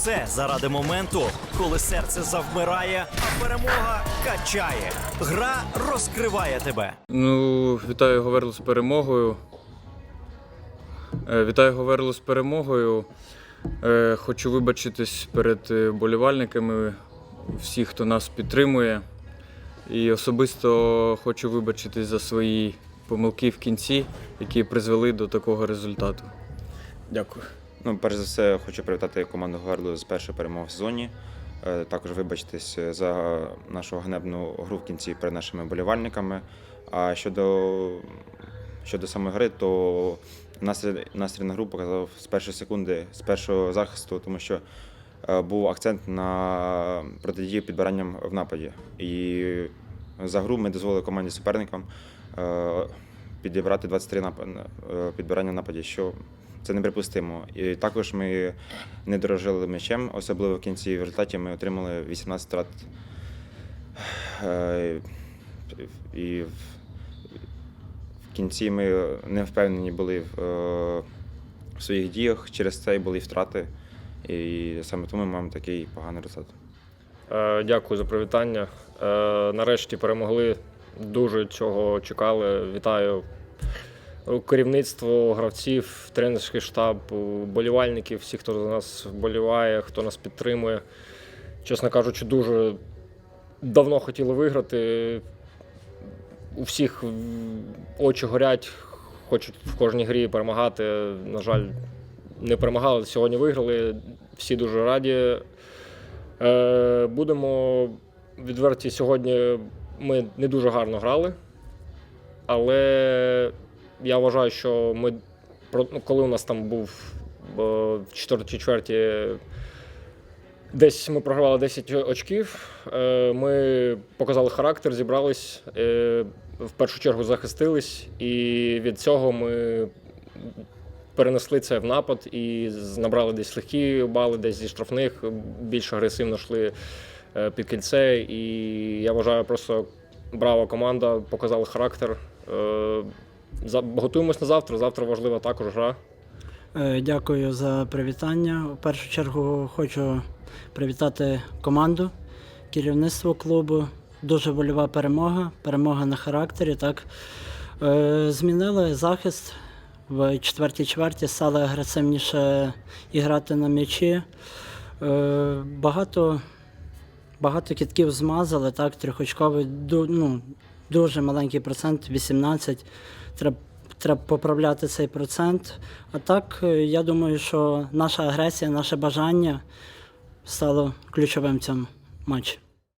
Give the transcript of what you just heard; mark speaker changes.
Speaker 1: все заради моменту, коли серце завмирає, а перемога качає. Гра розкриває тебе.
Speaker 2: Ну, вітаю Говерлу з перемогою. Е, Вітаю Говерлу з перемогою. Е, Хочу вибачитись перед е, болівальниками, всіх, хто нас підтримує. І особисто хочу вибачитись за свої помилки в кінці, які призвели до такого результату. Дякую.
Speaker 3: Ну, перш за все, хочу привітати команду Гвардію з першої перемоги в сезоні. Е, Також вибачитись за нашу ганебну гру в кінці перед нашими болівальниками. А щодо, щодо самої гри, то настрій, настрій на гру показав з першої секунди, з першого захисту, тому що е, був акцент на протидію підбиранням в нападі. І за гру ми дозволили команді суперникам е, підібрати 23 нап- підбирання нападі, що це неприпустимо. І також ми не дорожили м'ячем, особливо в кінці. В результаті ми отримали 18 втрат. Е, І в кінці ми не впевнені були в, е, своїх діях, через це були втрати. І саме тому ми маємо такий поганий результат.
Speaker 4: Е, Дякую за привітання. Нарешті перемогли. Дуже цього чекали. Вітаю керівництво, гравців, тренерський штаб, болівальників, всіх, хто за нас вболіває, хто нас підтримує. Чесно кажучи, дуже давно хотіли виграти. У всіх очі горять, хочуть в кожній грі перемагати. На жаль, не перемагали. Сьогодні виграли. Всі дуже раді. Е, Будемо відверті сьогодні. Ми не дуже гарно грали, але я вважаю, що ми ну, коли у нас там був е, в четвертій чверті, десь ми програвали 10 очків. е, Ми показали характер, зібрались, е, в першу чергу захистились, і від цього ми перенесли це в напад і набрали десь легкі бали, десь зі штрафних, більш агресивно йшли під кільце. І я вважаю, просто брава команда, показали характер. Готуємось на завтра. Завтра важлива також гра.
Speaker 5: Е, Дякую за привітання. У першу чергу хочу привітати команду, керівництво клубу. Дуже вольова перемога, перемога на характері. Так. Е, Змінили захист в четвертій чверті, стали агресивніше грати на м'ячі. Е, Багато, багато кітків змазали, так, трьохочковий, ну, дуже маленький процент, 18. Треба треба поправляти цей процент. А так, е, я думаю, що наша агресія, наше бажання стало ключовим в цьому матчі.